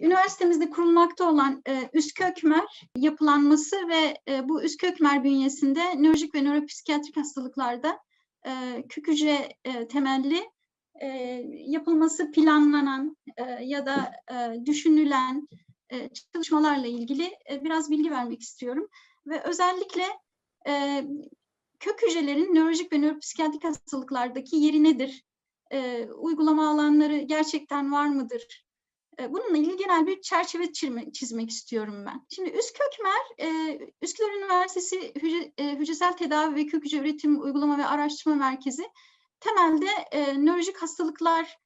üniversitemizde kurulmakta olan e, üst kökmer yapılanması ve e, bu üst kökmer bünyesinde nörolojik ve nöropsikiyatrik hastalıklarda e, kök e, temelli e, yapılması planlanan e, ya da e, düşünülen e, çalışmalarla ilgili e, biraz bilgi vermek istiyorum. Ve özellikle e, kök hücrelerin nörolojik ve nöropsikiyatrik hastalıklardaki yeri nedir? E, uygulama alanları gerçekten var mıdır? Bununla ilgili genel bir çerçeve çizme, çizmek istiyorum ben. Şimdi üst Üsküdar Üniversitesi Hücre, Hücresel Tedavi ve Kök Hücre Üretim Uygulama ve Araştırma Merkezi temelde nörolojik hastalıklar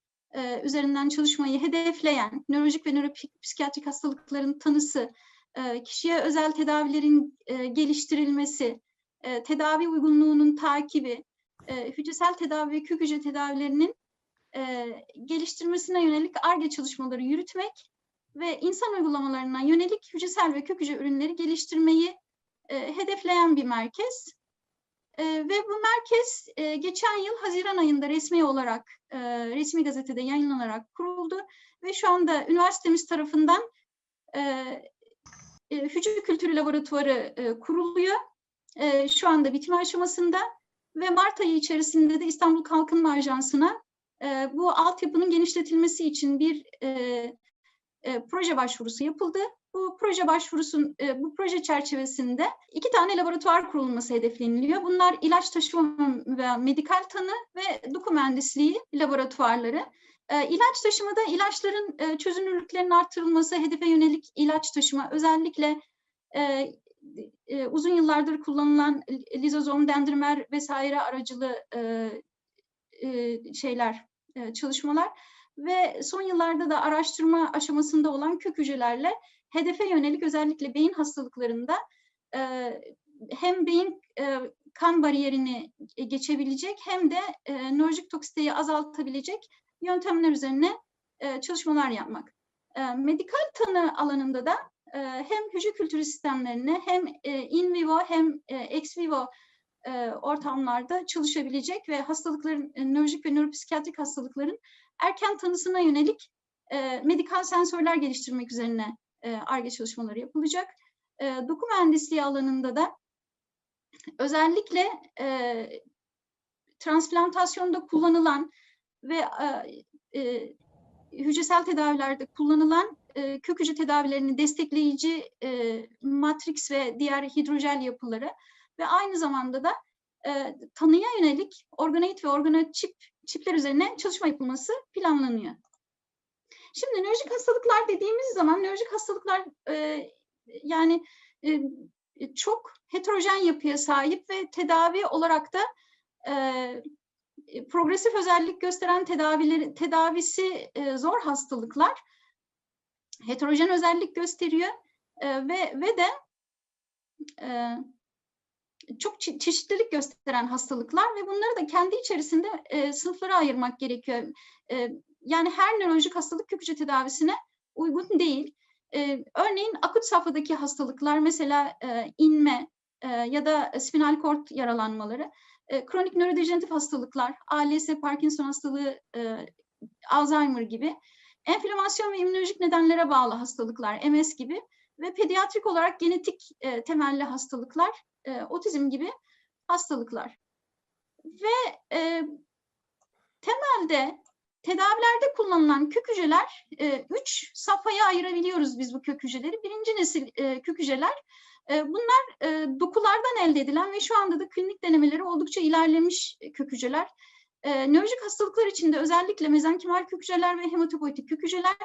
üzerinden çalışmayı hedefleyen, nörolojik ve nöropsikiyatrik hastalıkların tanısı, kişiye özel tedavilerin geliştirilmesi, tedavi uygunluğunun takibi, hücresel tedavi ve kök hücre tedavilerinin e, geliştirmesine yönelik ARGE çalışmaları yürütmek ve insan uygulamalarına yönelik hücresel ve kök hücre ürünleri geliştirmeyi e, hedefleyen bir merkez. E, ve bu merkez e, geçen yıl Haziran ayında resmi olarak, e, resmi gazetede yayınlanarak kuruldu ve şu anda üniversitemiz tarafından e, e, hücre kültürü laboratuvarı e, kuruluyor. E, şu anda bitim aşamasında ve Mart ayı içerisinde de İstanbul Kalkınma Ajansı'na e, bu altyapının genişletilmesi için bir e, e, proje başvurusu yapıldı. Bu proje başvurusun, e, bu proje çerçevesinde iki tane laboratuvar kurulması hedefleniliyor. Bunlar ilaç taşıma ve medikal tanı ve doku mühendisliği laboratuvarları. E, ilaç taşımada ilaçların e, çözünürlüklerinin artırılması, hedefe yönelik ilaç taşıma, özellikle e, e, uzun yıllardır kullanılan lizozom, dendrimer vesaire aracılı e, e, şeyler, e, çalışmalar ve son yıllarda da araştırma aşamasında olan kök hücrelerle hedefe yönelik özellikle beyin hastalıklarında e, hem beyin e, kan bariyerini geçebilecek hem de e, nörolojik toksiteyi azaltabilecek yöntemler üzerine çalışmalar yapmak. E, medikal tanı alanında da hem hücre kültürü sistemlerine hem in vivo hem ex vivo e, ortamlarda çalışabilecek ve hastalıkların, e, nörolojik ve nöropsikiyatrik hastalıkların erken tanısına yönelik e, medikal sensörler geliştirmek üzerine ARGE e, çalışmaları yapılacak. E, doku mühendisliği alanında da özellikle e, transplantasyonda kullanılan ve e, e, hücresel tedavilerde kullanılan e, kök hücre tedavilerini destekleyici e, matrix ve diğer hidrojel yapıları ve aynı zamanda da e, tanıya yönelik organoid ve organoçip çipler üzerine çalışma yapılması planlanıyor. Şimdi nörolojik hastalıklar dediğimiz zaman nörolojik hastalıklar e, yani e, çok heterojen yapıya sahip ve tedavi olarak da e, progresif özellik gösteren tedavileri tedavisi e, zor hastalıklar heterojen özellik gösteriyor e, ve ve de e, çok çe çeşitlilik gösteren hastalıklar ve bunları da kendi içerisinde e, sınıflara ayırmak gerekiyor. E, yani her nörolojik hastalık kök hücre tedavisine uygun değil. E, örneğin akut safhadaki hastalıklar mesela e, inme e, ya da spinal kord yaralanmaları, e, kronik nörodejeneratif hastalıklar, ALS, Parkinson hastalığı, e, Alzheimer gibi, enflamasyon ve immünolojik nedenlere bağlı hastalıklar, MS gibi ve pediatrik olarak genetik e, temelli hastalıklar e, otizm gibi hastalıklar. Ve e, temelde tedavilerde kullanılan kök hücreler e, üç safhaya ayırabiliyoruz biz bu kök hücreleri. Birinci nesil e, kök hücreler e, bunlar e, dokulardan elde edilen ve şu anda da klinik denemeleri oldukça ilerlemiş kök hücreler. E, nörolojik hastalıklar içinde özellikle mezenkimal kök hücreler ve hematopoietik kök hücreler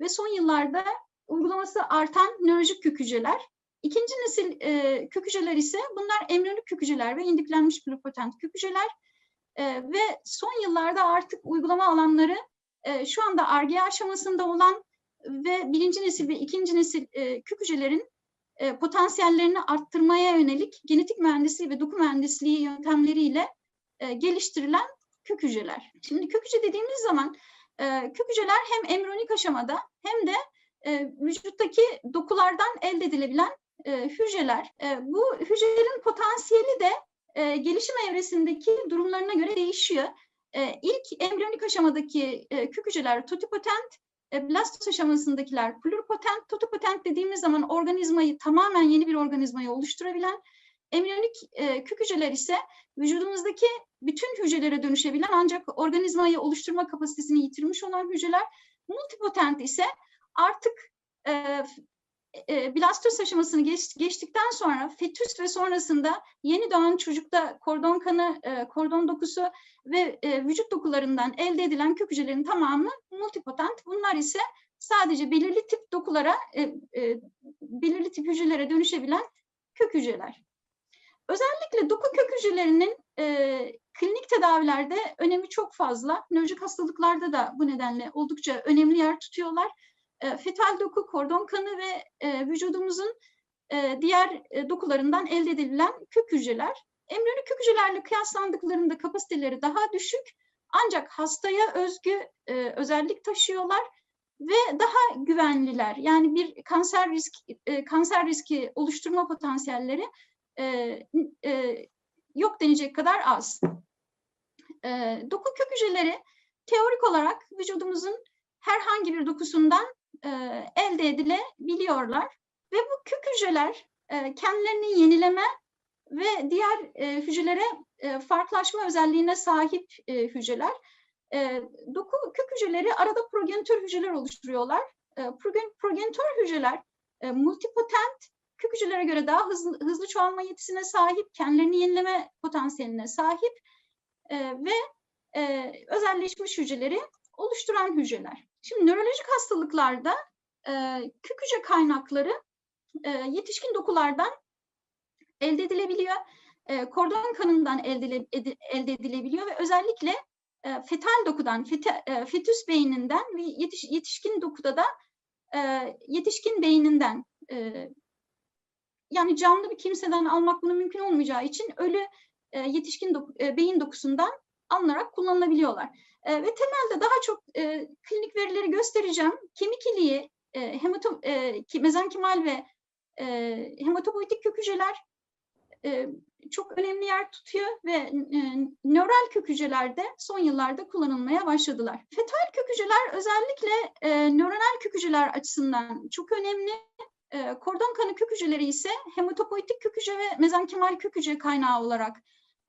ve son yıllarda uygulaması artan nörolojik kök hücreler. İkinci nesil e, kök hücreler ise bunlar embriyonik kök hücreler ve indüklenmiş pluripotent kök hücreler. E, ve son yıllarda artık uygulama alanları e, şu anda ARGE aşamasında olan ve birinci nesil ve ikinci nesil e, kök hücrelerin e, potansiyellerini arttırmaya yönelik genetik mühendisliği ve doku mühendisliği yöntemleriyle e, geliştirilen kök hücreler. Şimdi kök hücre dediğimiz zaman e, kök hücreler hem embriyonik aşamada hem de e, vücuttaki dokulardan elde edilebilen e, hücreler. E, bu hücrelerin potansiyeli de e, gelişim evresindeki durumlarına göre değişiyor. E, ilk embriyonik aşamadaki e, kök hücreler totipotent, e, blastoz aşamasındakiler pluripotent, totipotent dediğimiz zaman organizmayı tamamen yeni bir organizmayı oluşturabilen, embriyonik e, kök hücreler ise vücudumuzdaki bütün hücrelere dönüşebilen ancak organizmayı oluşturma kapasitesini yitirmiş olan hücreler. Multipotent ise artık e, e, blastoz aşamasını geç, geçtikten sonra fetüs ve sonrasında yeni doğan çocukta kordon kanı, e, kordon dokusu ve e, vücut dokularından elde edilen kök hücrelerin tamamı multipotent. Bunlar ise sadece belirli tip dokulara, e, e, belirli tip hücrelere dönüşebilen kök hücreler. Özellikle doku kök hücrelerinin e, klinik tedavilerde önemi çok fazla. Nörolojik hastalıklarda da bu nedenle oldukça önemli yer tutuyorlar. E, fetal doku, kordon kanı ve e, vücudumuzun e, diğer e, dokularından elde edilen kök hücreler. Embriyonik kök hücrelerle kıyaslandıklarında kapasiteleri daha düşük ancak hastaya özgü e, özellik taşıyorlar ve daha güvenliler. Yani bir kanser risk e, kanser riski oluşturma potansiyelleri e, e, yok denecek kadar az. E, doku kök hücreleri teorik olarak vücudumuzun herhangi bir dokusundan e, elde edilebiliyorlar ve bu kök hücreler e, kendilerini yenileme ve diğer e, hücrelere e, farklılaşma özelliğine sahip e, hücreler. E, doku kök hücreleri arada progenitör hücreler oluşturuyorlar. E, progen, progenitör hücreler e, multipotent kök hücrelere göre daha hızlı, hızlı çoğalma yetisine sahip, kendilerini yenileme potansiyeline sahip e, ve e, özelleşmiş hücreleri oluşturan hücreler. Şimdi nörolojik hastalıklarda e, kök hücre kaynakları e, yetişkin dokulardan elde edilebiliyor. E, kordon kanından elde, elde edilebiliyor ve özellikle e, fetal dokudan, fete, e, fetüs beyninden ve yetiş, yetişkin dokuda da e, yetişkin beyninden e, yani canlı bir kimseden almak bunu mümkün olmayacağı için ölü e, yetişkin doku, e, beyin dokusundan alınarak kullanılabiliyorlar. E, ve temelde daha çok e, klinik verileri göstereceğim. Kemik iliği, e, hemato, e, mezenkimal ve e, hematopoietik kök hücreler e, çok önemli yer tutuyor ve e, nöral kök hücrelerde son yıllarda kullanılmaya başladılar. Fetal kök hücreler özellikle e, nöronal kök hücreler açısından çok önemli. E, kordon kanı kök hücreleri ise hematopoietik kök hücre ve mezenkimal kök hücre kaynağı olarak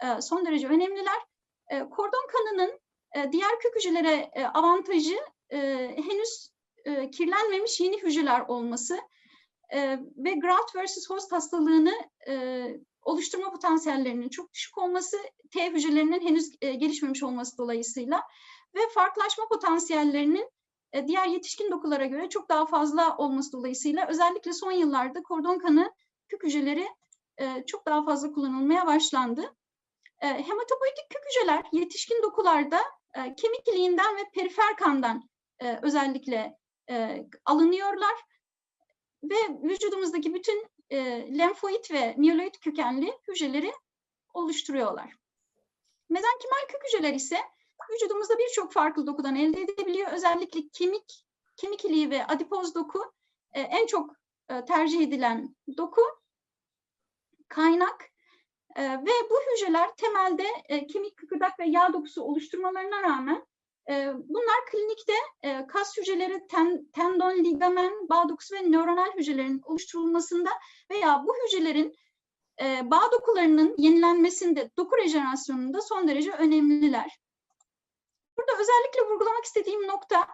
e, son derece önemliler. E, kordon kanının e, diğer kök hücrelere e, avantajı e, henüz kirlenmemiş yeni hücreler olması ve graft versus host hastalığını oluşturma potansiyellerinin çok düşük olması, T hücrelerinin henüz gelişmemiş olması dolayısıyla ve farklılaşma potansiyellerinin diğer yetişkin dokulara göre çok daha fazla olması dolayısıyla özellikle son yıllarda kordon kanı kök hücreleri çok daha fazla kullanılmaya başlandı. E, hematopoietik kök hücreler yetişkin dokularda e, kemik iliğinden ve perifer kandan e, özellikle e, alınıyorlar ve vücudumuzdaki bütün e, lenfoid ve miyoloid kökenli hücreleri oluşturuyorlar. Mezenkimal kök hücreler ise vücudumuzda birçok farklı dokudan elde edilebiliyor. Özellikle kemik, kemik iliği ve adipoz doku e, en çok e, tercih edilen doku. Kaynak e, ve bu hücreler temelde e, kemik kıkırdak ve yağ dokusu oluşturmalarına rağmen e, bunlar klinikte e, kas hücreleri, ten, tendon, ligamen, bağ dokusu ve nöronal hücrelerin oluşturulmasında veya bu hücrelerin e, bağ dokularının yenilenmesinde, doku rejenerasyonunda son derece önemliler. Burada özellikle vurgulamak istediğim nokta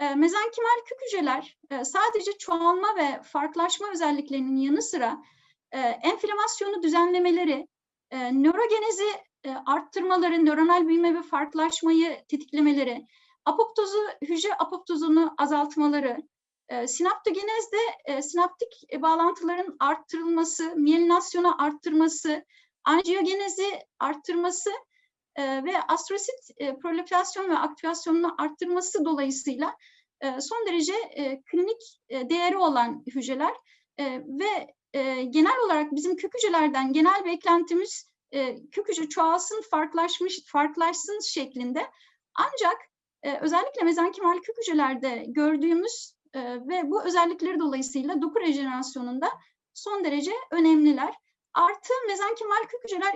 e, mezenkimal kök hücreler e, sadece çoğalma ve farklılaşma özelliklerinin yanı sıra e, enflamasyonu düzenlemeleri, e, nörogenezi e, arttırmaları, nöronal büyüme ve farklılaşmayı tetiklemeleri, apoptozu, hücre apoptozunu azaltmaları, e, sinaptogenezde e, sinaptik e, bağlantıların arttırılması, miyelinasyonu arttırması, anjiyogenezi arttırması e, ve astrosit e, proliferasyon ve aktivasyonunu arttırması dolayısıyla e, son derece e, klinik e, değeri olan hücreler e, ve e, genel olarak bizim kök hücrelerden genel beklentimiz e, kök çoğalsın, farklılaşmış, farklılaşsın şeklinde. Ancak e, özellikle mezenkimal kök hücrelerde gördüğümüz e, ve bu özellikleri dolayısıyla doku rejenerasyonunda son derece önemliler. Artı mezenkimal kök hücreler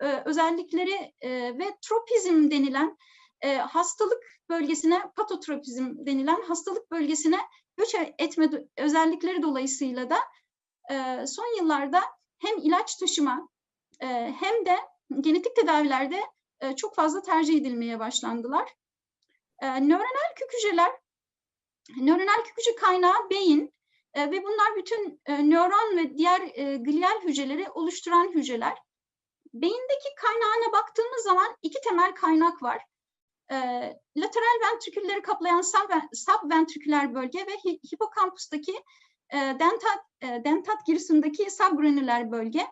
e, özellikleri e, ve tropizm denilen e, hastalık bölgesine patotropizm denilen hastalık bölgesine göç etme do- özellikleri dolayısıyla da e, son yıllarda hem ilaç taşıma e, hem de genetik tedavilerde e, çok fazla tercih edilmeye başlandılar. E, nöronal kök hücreler, nöronal kök hücre kaynağı beyin e, ve bunlar bütün nöron ve diğer glial hücreleri oluşturan hücreler. Beyindeki kaynağına baktığımız zaman iki temel kaynak var. E, lateral ventrikülleri kaplayan subven- subventriküler bölge ve hi- hipokampustaki e, dentat, e, dentat girisindeki subgranüler bölge.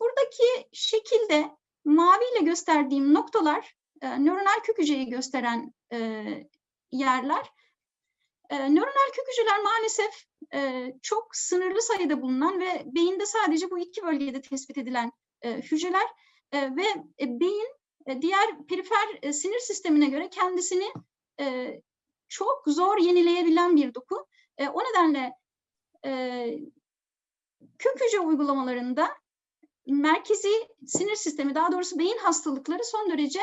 Buradaki şekilde maviyle gösterdiğim noktalar e, nöronal kök hücreyi gösteren e, yerler. E, nöronal kök hücreler maalesef çok sınırlı sayıda bulunan ve beyinde sadece bu iki bölgede tespit edilen hücreler ve beyin diğer perifer sinir sistemine göre kendisini çok zor yenileyebilen bir doku. O nedenle e, kök hücre uygulamalarında merkezi sinir sistemi, daha doğrusu beyin hastalıkları son derece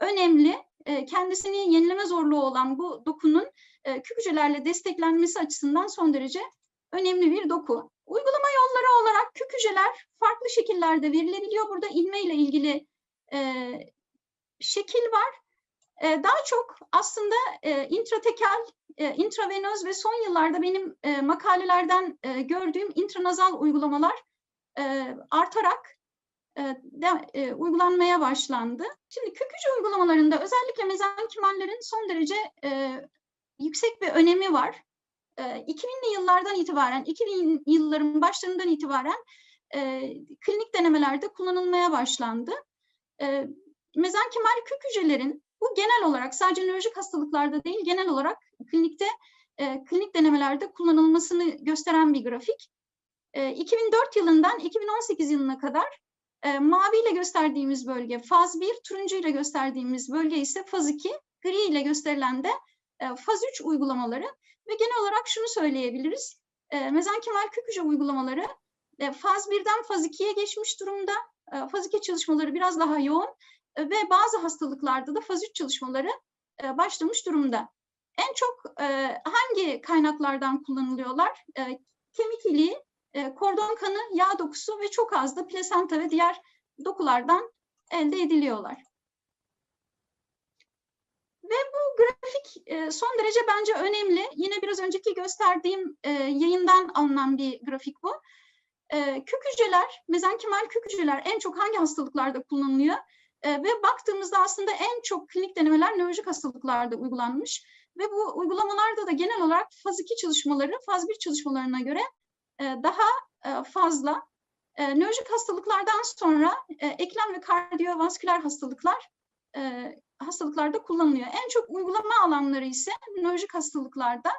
önemli. E, kendisini yenileme zorluğu olan bu dokunun e, kök hücrelerle desteklenmesi açısından son derece önemli bir doku. Uygulama yolları olarak kök hücreler farklı şekillerde verilebiliyor. Burada ilme ile ilgili e, şekil var. E, daha çok aslında e, intratekel, e, intravenöz ve son yıllarda benim e, makalelerden gördüğüm intranazal uygulamalar artarak de, uygulanmaya başlandı. Şimdi kök hücre uygulamalarında özellikle mezenkimallerin son derece yüksek bir önemi var. E, 2000'li yıllardan itibaren, 2000 yılların başlarından itibaren klinik denemelerde kullanılmaya başlandı. Mezenkimal kök hücrelerin bu genel olarak sadece nörolojik hastalıklarda değil, genel olarak klinikte e, klinik denemelerde kullanılmasını gösteren bir grafik. E, 2004 yılından 2018 yılına kadar e, mavi ile gösterdiğimiz bölge faz 1, turuncu ile gösterdiğimiz bölge ise faz 2, gri ile gösterilen de e, faz 3 uygulamaları ve genel olarak şunu söyleyebiliriz. E, mezenkimal kök hücre uygulamaları e, faz 1'den faz 2'ye geçmiş durumda. E, faz 2 çalışmaları biraz daha yoğun ve bazı hastalıklarda da faz 3 çalışmaları e, başlamış durumda. En çok e, hangi kaynaklardan kullanılıyorlar? E, kemik iliği, kordon kanı, yağ dokusu ve çok az da plasenta ve diğer dokulardan elde ediliyorlar. Ve bu grafik son derece bence önemli. Yine biraz önceki gösterdiğim yayından alınan bir grafik bu. E, kök hücreler, mezenkimal kök hücreler en çok hangi hastalıklarda kullanılıyor? Ve baktığımızda aslında en çok klinik denemeler nörolojik hastalıklarda uygulanmış. Ve bu uygulamalarda da genel olarak faz 2 çalışmaları faz 1 çalışmalarına göre daha fazla. E, nörolojik hastalıklardan sonra eklem ve kardiyovasküler hastalıklar hastalıklarda kullanılıyor. En çok uygulama alanları ise nörolojik hastalıklarda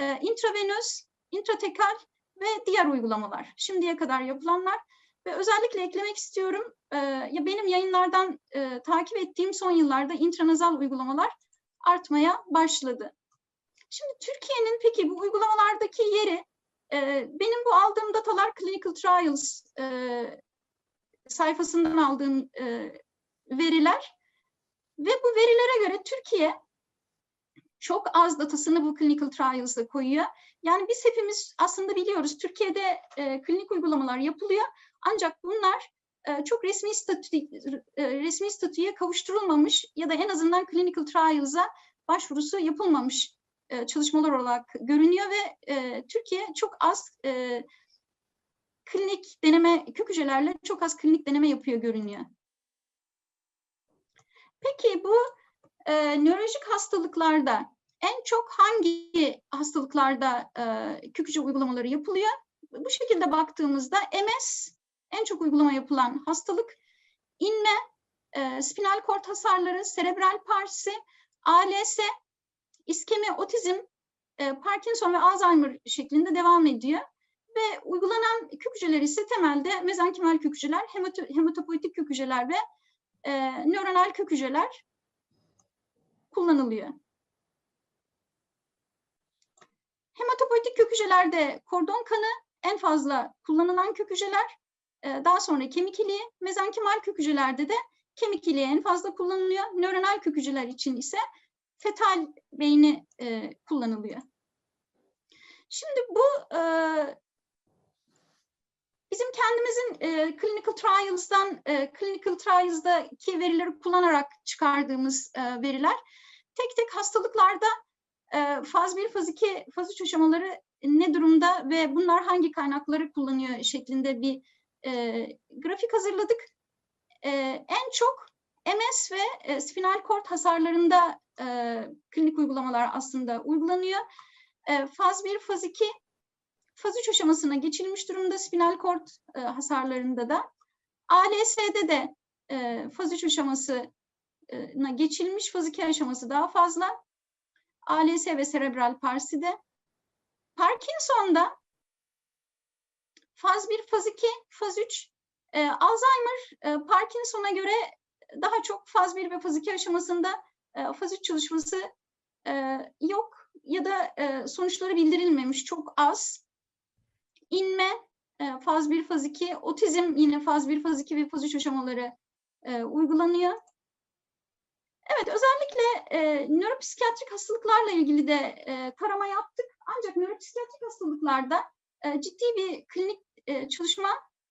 intravenöz, intratekal ve diğer uygulamalar. Şimdiye kadar yapılanlar ve özellikle eklemek istiyorum. E, ya benim yayınlardan e, takip ettiğim son yıllarda intranazal uygulamalar artmaya başladı. Şimdi Türkiye'nin peki bu uygulamalardaki yeri e, benim bu aldığım datalar Clinical Trials e, sayfasından aldığım e, veriler ve bu verilere göre Türkiye çok az datasını bu clinical trials'a koyuyor. Yani biz hepimiz aslında biliyoruz Türkiye'de e, klinik uygulamalar yapılıyor. Ancak bunlar e, çok resmi statü e, resmi statüye kavuşturulmamış ya da en azından clinical trials'a başvurusu yapılmamış e, çalışmalar olarak görünüyor ve e, Türkiye çok az e, klinik deneme kök hücrelerle çok az klinik deneme yapıyor görünüyor. Peki bu e, nörolojik hastalıklarda en çok hangi hastalıklarda e, kök hücre uygulamaları yapılıyor? Bu şekilde baktığımızda MS en çok uygulama yapılan hastalık, inme, e, spinal kort hasarları, serebral parsi, ALS, iskemi, otizm, e, Parkinson ve Alzheimer şeklinde devam ediyor. Ve uygulanan kök hücreler ise temelde mezenkimal kök hücreler, hemato hematopoietik kök ve e, nöronal kök kullanılıyor. Hematopoietik kök hücrelerde kordon kanı en fazla kullanılan kök hücreler, e, daha sonra kemik iliği, mezenkimal kök hücrelerde de kemik iliği en fazla kullanılıyor. Nöronal kök hücreler için ise fetal beyni e, kullanılıyor. Şimdi bu e, bizim kendimizin clinical trials'dan clinical trials'daki verileri kullanarak çıkardığımız e, veriler tek tek hastalıklarda e, faz 1, faz 2, faz 3 aşamaları ne durumda ve bunlar hangi kaynakları kullanıyor şeklinde bir e, grafik hazırladık. E, en çok MS ve e, spinal kort hasarlarında e, klinik uygulamalar aslında uygulanıyor. E, faz 1, faz 2, faz 3 aşamasına geçilmiş durumda spinal kort e, hasarlarında da. ALS'de de e, faz 3 aşamasına geçilmiş, faz 2 aşaması daha fazla. ALS ve serebral parside. Parkinson'da faz 1, faz 2, faz 3, e, Alzheimer e, Parkinson'a göre daha çok faz 1 ve faz 2 aşamasında e, faz 3 çalışması e, yok ya da e, sonuçları bildirilmemiş çok az. İnme e, faz 1, faz 2, otizm yine faz 1, faz 2 ve faz 3 aşamaları e, uygulanıyor. Evet, özellikle e, nöropsikiyatrik hastalıklarla ilgili de e, tarama yaptık. Ancak nöropsikiyatrik hastalıklarda e, ciddi bir klinik e, çalışma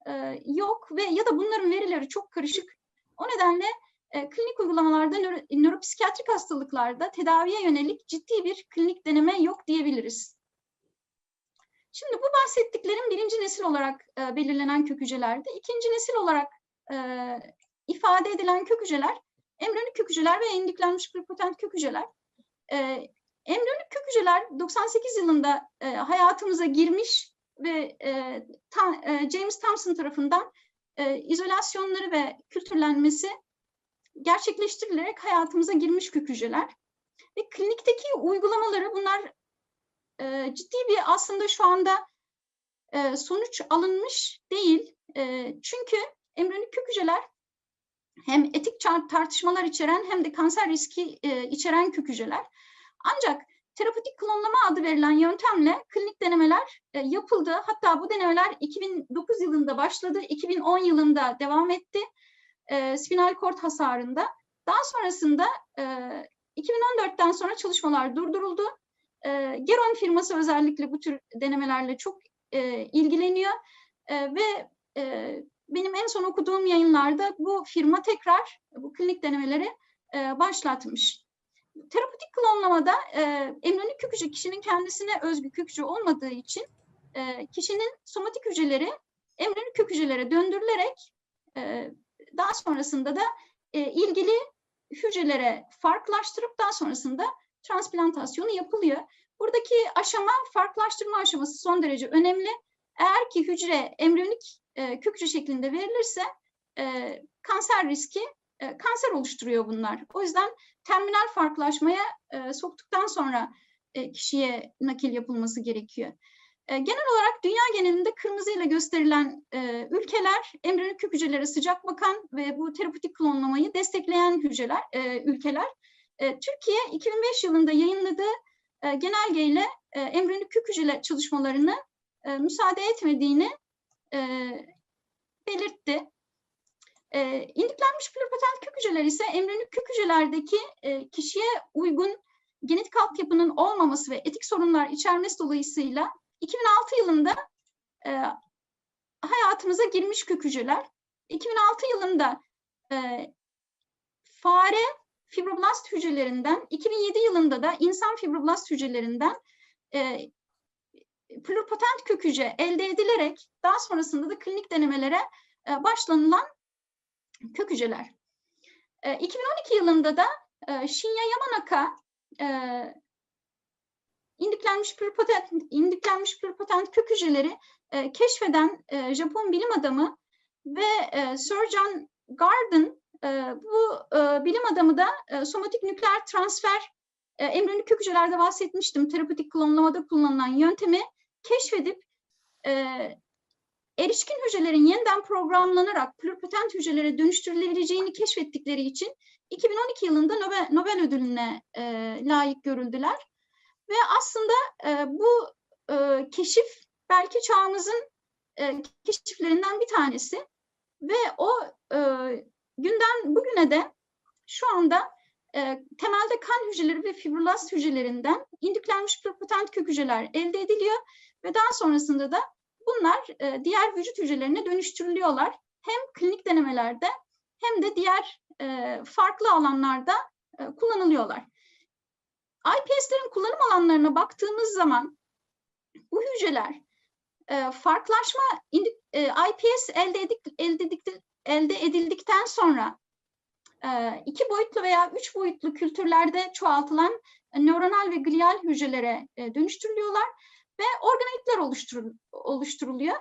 e, yok ve ya da bunların verileri çok karışık. O nedenle e, klinik uygulamalarda nöro, nöropsikiyatrik hastalıklarda tedaviye yönelik ciddi bir klinik deneme yok diyebiliriz. Şimdi bu bahsettiklerim birinci nesil olarak e, belirlenen kök hücrelerdi. İkinci nesil olarak e, ifade edilen kök hücreler embriyonik kök hücreler ve endiklenmiş pluripotent kök hücreler. E, embriyonik kök hücreler 98 yılında e, hayatımıza girmiş ve e, ta, e, James Thompson tarafından e, izolasyonları ve kültürlenmesi gerçekleştirilerek hayatımıza girmiş kök hücreler. Ve klinikteki uygulamaları bunlar e, ciddi bir aslında şu anda e, sonuç alınmış değil. E, çünkü embriyonik kök hücreler hem etik tartışmalar içeren hem de kanser riski e, içeren kök hücreler. Ancak terapetik klonlama adı verilen yöntemle klinik denemeler e, yapıldı. Hatta bu denemeler 2009 yılında başladı, 2010 yılında devam etti e, spinal kort hasarında. Daha sonrasında e, 2014'ten sonra çalışmalar durduruldu. E, Geron firması özellikle bu tür denemelerle çok e, ilgileniyor e, ve e, benim en son okuduğum yayınlarda bu firma tekrar bu klinik denemeleri e, başlatmış. Terapetik klonlamada e, embriyonik kök hücre kişinin kendisine özgü kök hücre olmadığı için e, kişinin somatik hücreleri embriyonik hücrelere döndürülerek e, daha sonrasında da e, ilgili hücrelere farklılaştırıp daha sonrasında transplantasyonu yapılıyor. Buradaki aşama farklılaştırma aşaması son derece önemli. Eğer ki hücre embriyonik e, kök hücre şeklinde verilirse e, kanser riski e, kanser oluşturuyor bunlar. O yüzden terminal farklılaşmaya e, soktuktan sonra e, kişiye nakil yapılması gerekiyor. E, genel olarak dünya genelinde kırmızıyla gösterilen e, ülkeler embriyonik hücrelere sıcak bakan ve bu terapötik klonlamayı destekleyen hücreler, e, ülkeler. E, Türkiye 2005 yılında yayınladığı e, genelgeyle e, embriyonik hücre çalışmalarını e, müsaade etmediğini e, belirtti. E, indüklenmiş pluripotent kök hücreler ise embriyonik kök hücrelerdeki e, kişiye uygun genetik altyapının olmaması ve etik sorunlar içermesi dolayısıyla 2006 yılında e, hayatımıza girmiş kök hücreler. 2006 yılında e, fare fibroblast hücrelerinden, 2007 yılında da insan fibroblast hücrelerinden e, pluripotent kök hücre elde edilerek daha sonrasında da klinik denemelere e, başlanılan kök hücreler. E, 2012 yılında da e, Shinya Yamanaka e, indiklenmiş pluripotent, indiklenmiş pluripotent kök hücreleri e, keşfeden e, Japon bilim adamı ve e, Sir John Garden e, bu e, bilim adamı da e, somatik nükleer transfer e, embriyonik kök hücrelerde bahsetmiştim. Terapetik klonlamada kullanılan yöntemi keşfedip e, erişkin hücrelerin yeniden programlanarak pluripotent hücrelere dönüştürülebileceğini keşfettikleri için 2012 yılında Nobel, Nobel ödülüne e, layık görüldüler. Ve aslında e, bu e, keşif belki çağımızın e, keşiflerinden bir tanesi ve o e, günden bugüne de şu anda e, temelde kan hücreleri ve fibroblast hücrelerinden indüklenmiş pluripotent kök hücreler elde ediliyor ve daha sonrasında da bunlar e, diğer vücut hücrelerine dönüştürülüyorlar. Hem klinik denemelerde hem de diğer e, farklı alanlarda e, kullanılıyorlar. iPS'lerin kullanım alanlarına baktığımız zaman bu hücreler e, farklılaşma e, IPS elde, edik, elde, edik, elde edildikten sonra e, iki boyutlu veya üç boyutlu kültürlerde çoğaltılan nöronal ve glial hücrelere e, dönüştürülüyorlar ve organoidler oluşturul, oluşturuluyor.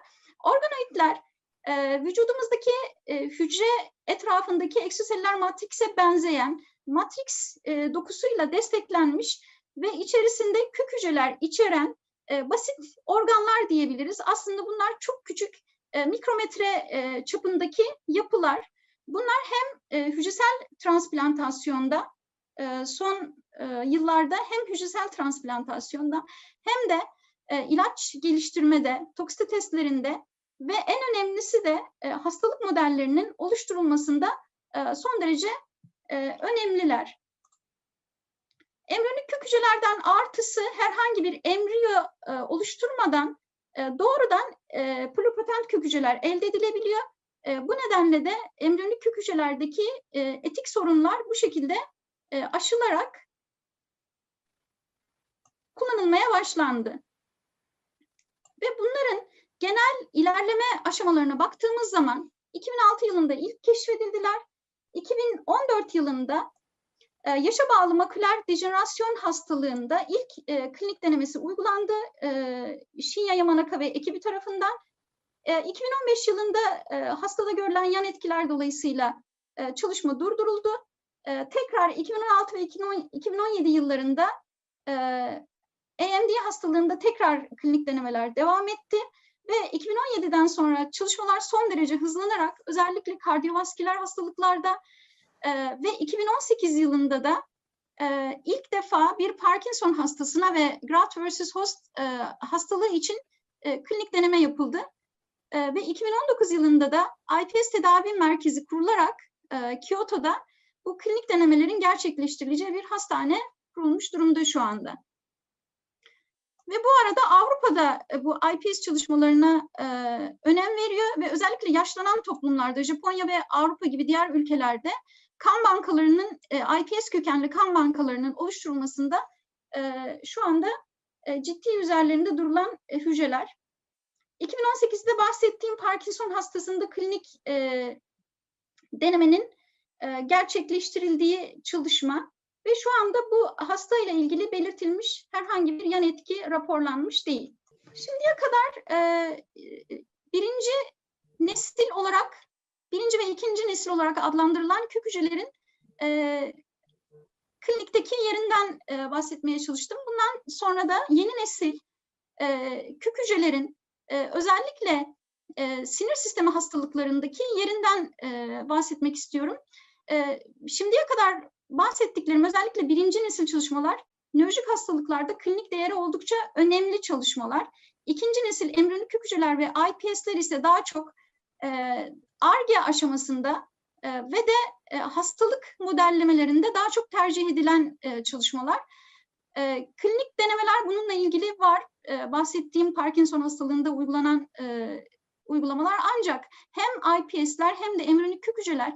Organoidler e, vücudumuzdaki e, hücre etrafındaki ekstraseller matrikse benzeyen matrix e, dokusuyla desteklenmiş ve içerisinde kök hücreler içeren e, basit organlar diyebiliriz. Aslında bunlar çok küçük e, mikrometre e, çapındaki yapılar. Bunlar hem e, hücresel transplantasyonda e, son e, yıllarda hem hücresel transplantasyonda hem de e, ilaç geliştirmede, toksite testlerinde ve en önemlisi de e, hastalık modellerinin oluşturulmasında e, son derece e, önemliler. Embriyonik kök hücrelerden artısı herhangi bir embriyo e, oluşturmadan e, doğrudan e, pluripotent kök hücreler elde edilebiliyor. E, bu nedenle de embriyonik kök hücrelerdeki e, etik sorunlar bu şekilde e, aşılarak kullanılmaya başlandı. Ve bunların genel ilerleme aşamalarına baktığımız zaman 2006 yılında ilk keşfedildiler. 2014 yılında e, yaşa bağlı maküler dejenerasyon hastalığında ilk e, klinik denemesi uygulandı. E, Shinya Yamanaka ve ekibi tarafından. E, 2015 yılında hastada görülen yan etkiler dolayısıyla çalışma durduruldu. Tekrar 2016 ve 2010, 2017 yıllarında AMD hastalığında tekrar klinik denemeler devam etti. Ve 2017'den sonra çalışmalar son derece hızlanarak özellikle kardiyovasküler hastalıklarda e, ve 2018 yılında da e, ilk defa bir Parkinson hastasına ve Graft versus Host e, hastalığı için e, klinik deneme yapıldı. E, ve 2019 yılında da IPS tedavi merkezi kurularak e, Kyoto'da bu klinik denemelerin gerçekleştirileceği bir hastane kurulmuş durumda şu anda. Ve bu arada Avrupa'da e, bu IPS çalışmalarına e, önem veriyor ve özellikle yaşlanan toplumlarda, Japonya ve Avrupa gibi diğer ülkelerde kan bankalarının, e, IPS kökenli kan bankalarının oluşturulmasında e, şu anda e, ciddi üzerlerinde durulan e, hücreler. 2018'de bahsettiğim Parkinson hastasında klinik e, denemenin e, gerçekleştirildiği çalışma ve şu anda bu hasta ile ilgili belirtilmiş herhangi bir yan etki raporlanmış değil. Şimdiye kadar e, birinci nesil olarak, birinci ve ikinci nesil olarak adlandırılan kök hücrelerin e, klinikteki yerinden e, bahsetmeye çalıştım. Bundan sonra da yeni nesil e, kök hücrelerin e, özellikle e, sinir sistemi hastalıklarındaki yerinden e, bahsetmek istiyorum. E, şimdiye kadar bahsettiklerim özellikle birinci nesil çalışmalar nörolojik hastalıklarda klinik değeri oldukça önemli çalışmalar. İkinci nesil embriyonik hücreler ve iPS'ler ise daha çok ARGE aşamasında e, ve de e, hastalık modellemelerinde daha çok tercih edilen e, çalışmalar. E, klinik denemeler bununla ilgili var. E, bahsettiğim Parkinson hastalığında uygulanan e, uygulamalar ancak hem iPS'ler hem de embriyonik hücreler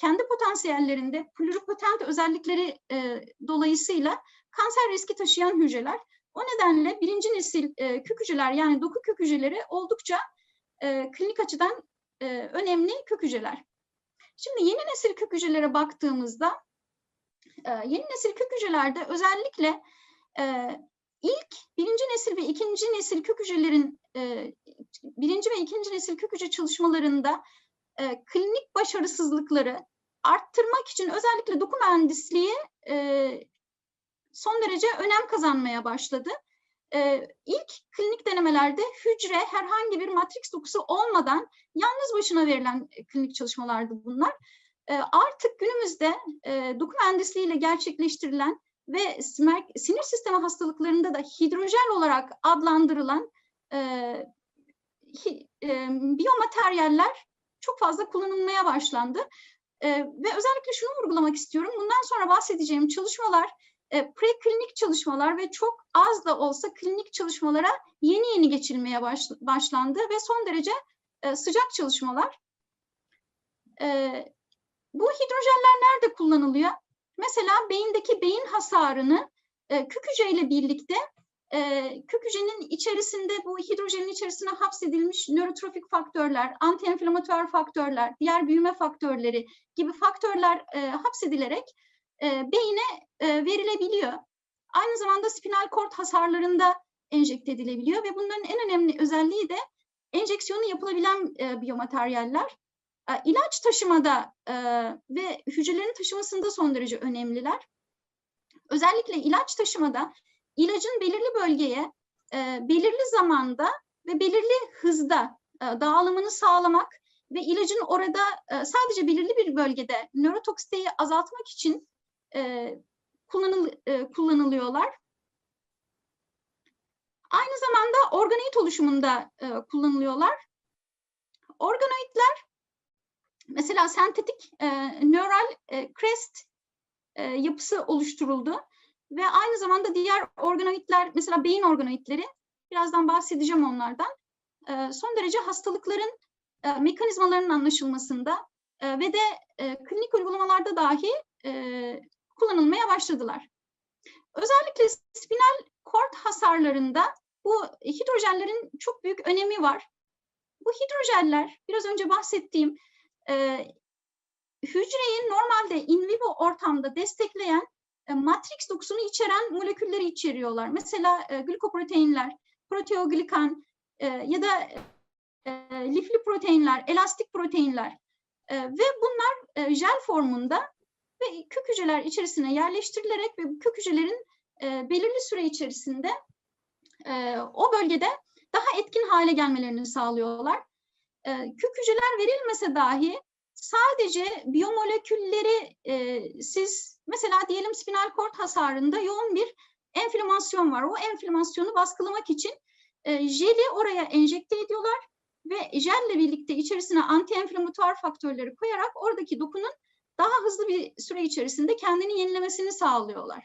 kendi potansiyellerinde pluripotent özellikleri e, dolayısıyla kanser riski taşıyan hücreler. O nedenle birinci nesil e, kök hücreler yani doku kök hücreleri oldukça e, klinik açıdan e, önemli kök hücreler. Şimdi yeni nesil kök hücrelere baktığımızda e, yeni nesil kök hücrelerde özellikle e, ilk birinci nesil ve ikinci nesil kök hücrelerin e, birinci ve ikinci nesil kök hücre çalışmalarında e, klinik başarısızlıkları arttırmak için özellikle doku mühendisliği e, son derece önem kazanmaya başladı. E, ilk klinik denemelerde hücre herhangi bir matrix dokusu olmadan yalnız başına verilen klinik çalışmalardı bunlar. E, artık günümüzde e, doku mühendisliğiyle gerçekleştirilen ve sinir sistemi hastalıklarında da hidrojel olarak adlandırılan e, hi, e, biyomateryaller çok fazla kullanılmaya başlandı. E, ve özellikle şunu vurgulamak istiyorum. Bundan sonra bahsedeceğim çalışmalar e, preklinik çalışmalar ve çok az da olsa klinik çalışmalara yeni yeni geçilmeye baş, başlandı ve son derece e, sıcak çalışmalar. E, bu hidrojenler nerede kullanılıyor? Mesela beyindeki beyin hasarını e, hücreyle birlikte e, kök hücrenin içerisinde bu hidrojenin içerisine hapsedilmiş nörotrofik faktörler, antiinflamatuar faktörler, diğer büyüme faktörleri gibi faktörler e, hapsedilerek e, beyine e, verilebiliyor. Aynı zamanda spinal kort hasarlarında enjekte edilebiliyor ve bunların en önemli özelliği de enjeksiyonu yapılabilen e, biyomateryaller. E, ilaç taşımada e, ve hücrelerin taşımasında son derece önemliler. Özellikle ilaç taşımada ilacın belirli bölgeye e, belirli zamanda ve belirli hızda e, dağılımını sağlamak ve ilacın orada e, sadece belirli bir bölgede nörotoksiteyi azaltmak için e, kullanıl, e, kullanılıyorlar. Aynı zamanda organoid oluşumunda e, kullanılıyorlar. Organoidler mesela sentetik e, nöral e, crest e, yapısı oluşturuldu ve aynı zamanda diğer organoidler mesela beyin organoidleri birazdan bahsedeceğim onlardan. E, son derece hastalıkların e, mekanizmalarının anlaşılmasında e, ve de e, klinik uygulamalarda dahi kullanılmaya başladılar. Özellikle spinal kort hasarlarında bu hidrojenlerin çok büyük önemi var. Bu hidrojenler biraz önce bahsettiğim e, hücreyi normalde in vivo ortamda destekleyen matrix dokusunu içeren molekülleri içeriyorlar. Mesela e, glikoproteinler, proteoglikan e, ya da e, lifli proteinler, elastik proteinler e, ve bunlar e, jel formunda ve kök hücreler içerisine yerleştirilerek ve bu kök hücrelerin e, belirli süre içerisinde e, o bölgede daha etkin hale gelmelerini sağlıyorlar. E, kök hücreler verilmese dahi sadece biyomolekülleri e, siz mesela diyelim spinal kort hasarında yoğun bir enflamasyon var. O enflamasyonu baskılamak için e, jeli oraya enjekte ediyorlar ve jelle birlikte içerisine anti-enflamatuar faktörleri koyarak oradaki dokunun daha hızlı bir süre içerisinde kendini yenilemesini sağlıyorlar.